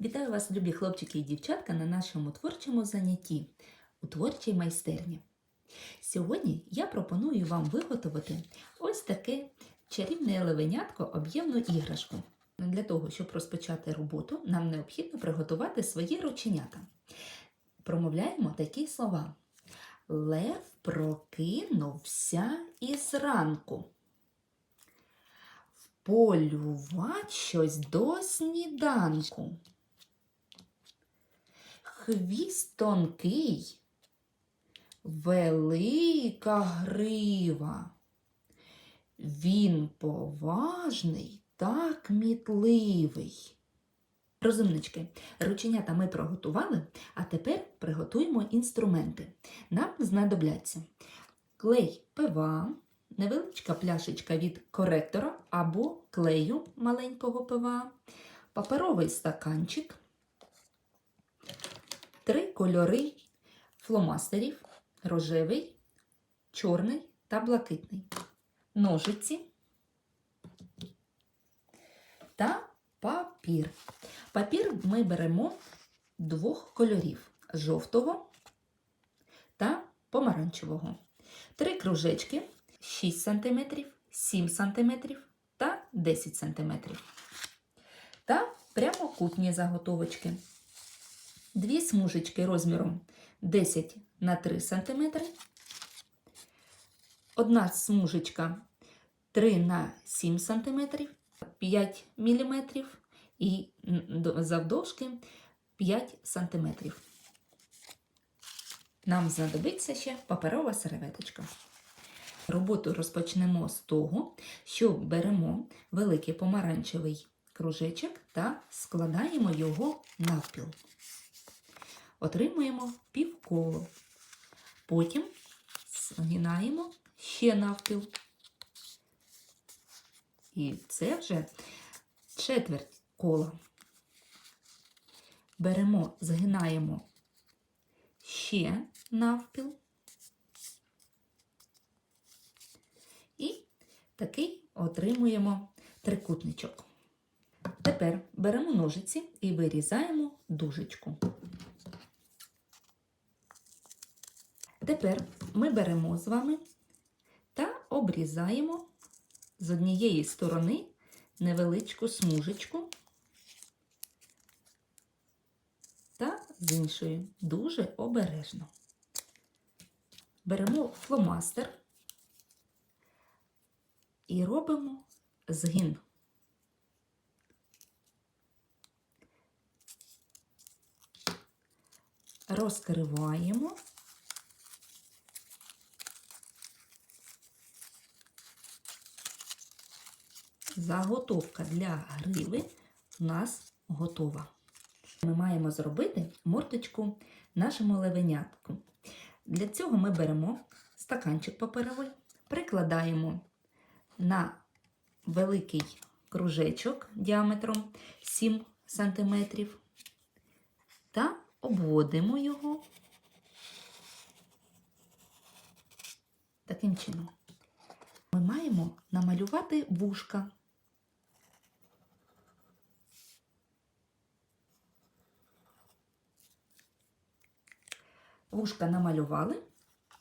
Вітаю вас, любі хлопчики і дівчатка, на нашому творчому занятті у творчій майстерні. Сьогодні я пропоную вам виготовити ось таке чарівне левенятко об'ємну іграшку. Для того, щоб розпочати роботу, нам необхідно приготувати свої рученята. Промовляємо такі слова. Лев прокинувся із ранку. Полювать щось до сніданку. Хвіст тонкий, велика грива. Він поважний та кмітливий. Розумнички, рученята ми приготували, а тепер приготуємо інструменти. Нам знадобляться клей ПВА, невеличка пляшечка від коректора або клею маленького ПВА, паперовий стаканчик, три кольори фломастерів рожевий, чорний та блакитний, ножиці та папір. Папір ми беремо двох кольорів жовтого та помаранчевого. Три кружечки 6 см, 7 см та 10 см. Та прямокутні заготовочки. Дві смужечки розміром 10 на 3 см. Одна смужечка 3 на 7 см, 5 мм і завдовжки 5 см. Нам знадобиться ще паперова серветочка. Роботу розпочнемо з того, що беремо великий помаранчевий кружечок та складаємо його навпіл. Отримуємо півколо. Потім згинаємо ще навпіл. І це вже четверть кола. Беремо, згинаємо ще навпіл. І такий отримуємо трикутничок. Тепер беремо ножиці і вирізаємо дужечку. Тепер ми беремо з вами та обрізаємо з однієї сторони невеличку смужечку та з іншої дуже обережно. Беремо фломастер і робимо згин. Розкриваємо. Заготовка для гриви у нас готова. Ми маємо зробити морточку нашому левенятку. Для цього ми беремо стаканчик паперовий, прикладаємо на великий кружечок діаметром 7 см та обводимо його таким чином. Ми маємо намалювати вушка. Вушка намалювали,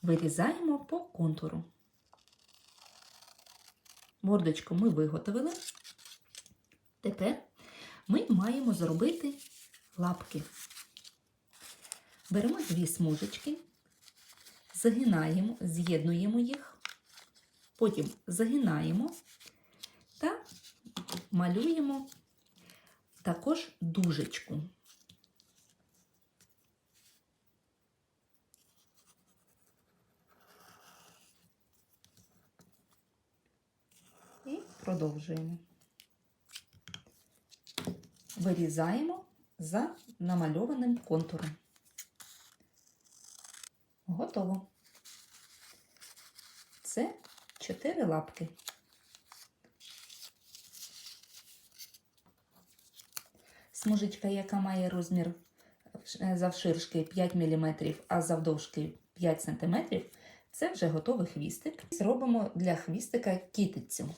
вирізаємо по контуру. Мордочку ми виготовили. Тепер ми маємо зробити лапки. Беремо дві смужечки, загинаємо, з'єднуємо їх, потім загинаємо та малюємо також дужечку. І продовжуємо. Вирізаємо за намальованим контуром. Готово. Це чотири лапки. Смужечка, яка має розмір завширшки 5 мм, а завдовжки 5 см, це вже готовий хвістик. Зробимо для хвістика кітицю.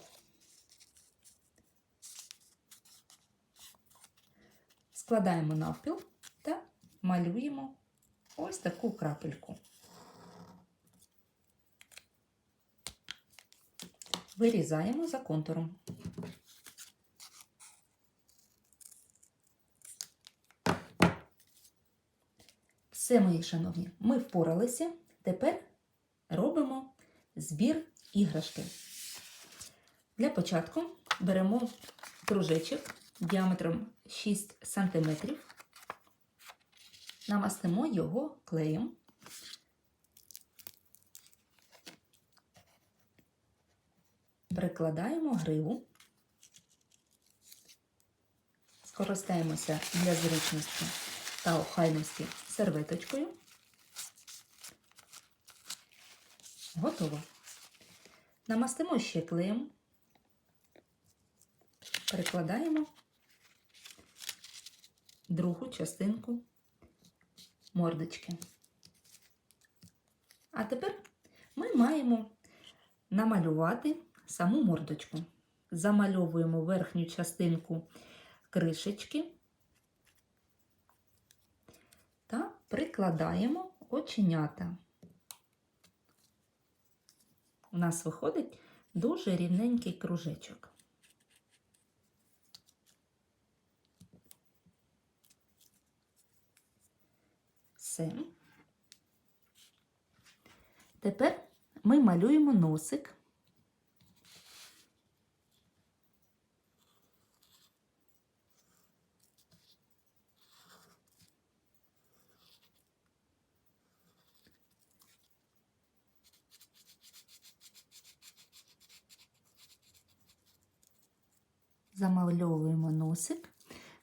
Складаємо навпіл та малюємо ось таку крапельку. Вирізаємо за контуром. Все, мої шановні, ми впоралися. Тепер робимо збір іграшки. Для початку беремо кружечок діаметром 6 см, намастимо його клеєм. Прикладаємо гриву, скористаємося для зручності та охайності серветочкою. Готово. Намастимо ще клеєм, перекладаємо другу частинку мордочки. А тепер ми маємо намалювати саму мордочку. Замальовуємо верхню частинку кришечки та прикладаємо оченята. У нас виходить дуже рівненький кружечок. Все. Тепер ми малюємо носик. Замальовуємо носик,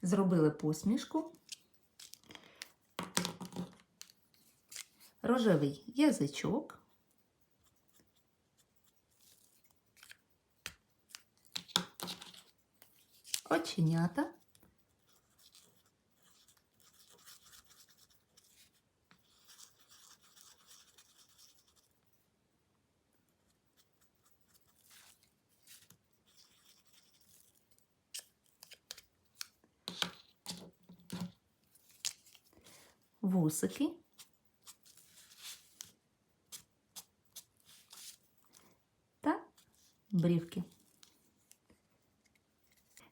зробили посмішку, рожевий язичок, оченята, вусики. Та брівки.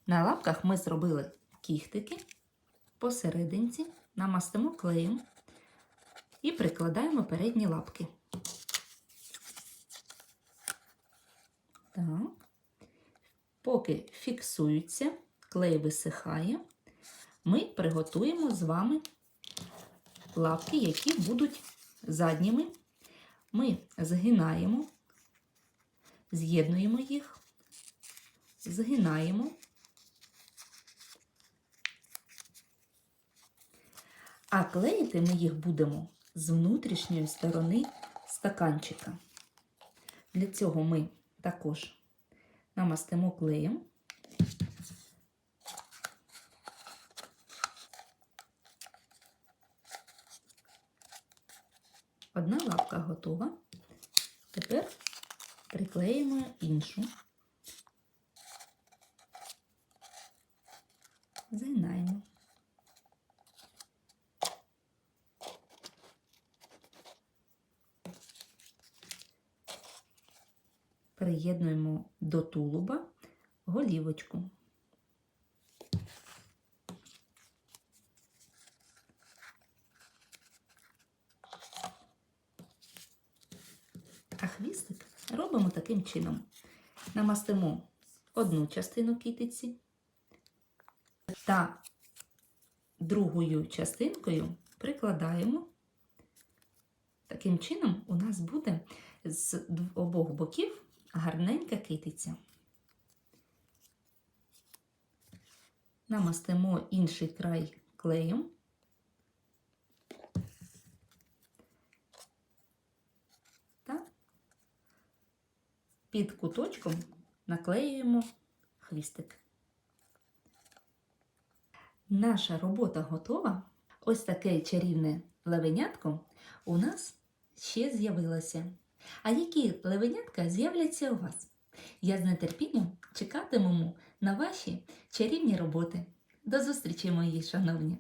На лапках ми зробили кіхтики посерединці, намастимо клеєм і прикладаємо передні лапки. Так. Поки фіксуються, клей висихає, ми приготуємо з вами лапки, які будуть задніми. Ми згинаємо, з'єднуємо їх, згинаємо. А клеїти ми їх будемо з внутрішньої сторони стаканчика. Для цього ми також намастимо клеєм. Одна лапка готова. Тепер приклеїмо іншу. Згинаємо. Приєднуємо до тулуба голівочку. А хвістик робимо таким чином. Намастимо одну частину китиці та другою частинкою прикладаємо. Таким чином у нас буде з обох боків гарненька китиця. Намастимо інший край клеєм. Під куточком наклеюємо хвістик. Наша робота готова. Ось таке чарівне левенятко у нас ще з'явилося. А які левенятка з'являться у вас? Я з нетерпінням чекатиму на ваші чарівні роботи. До зустрічі, мої шановні!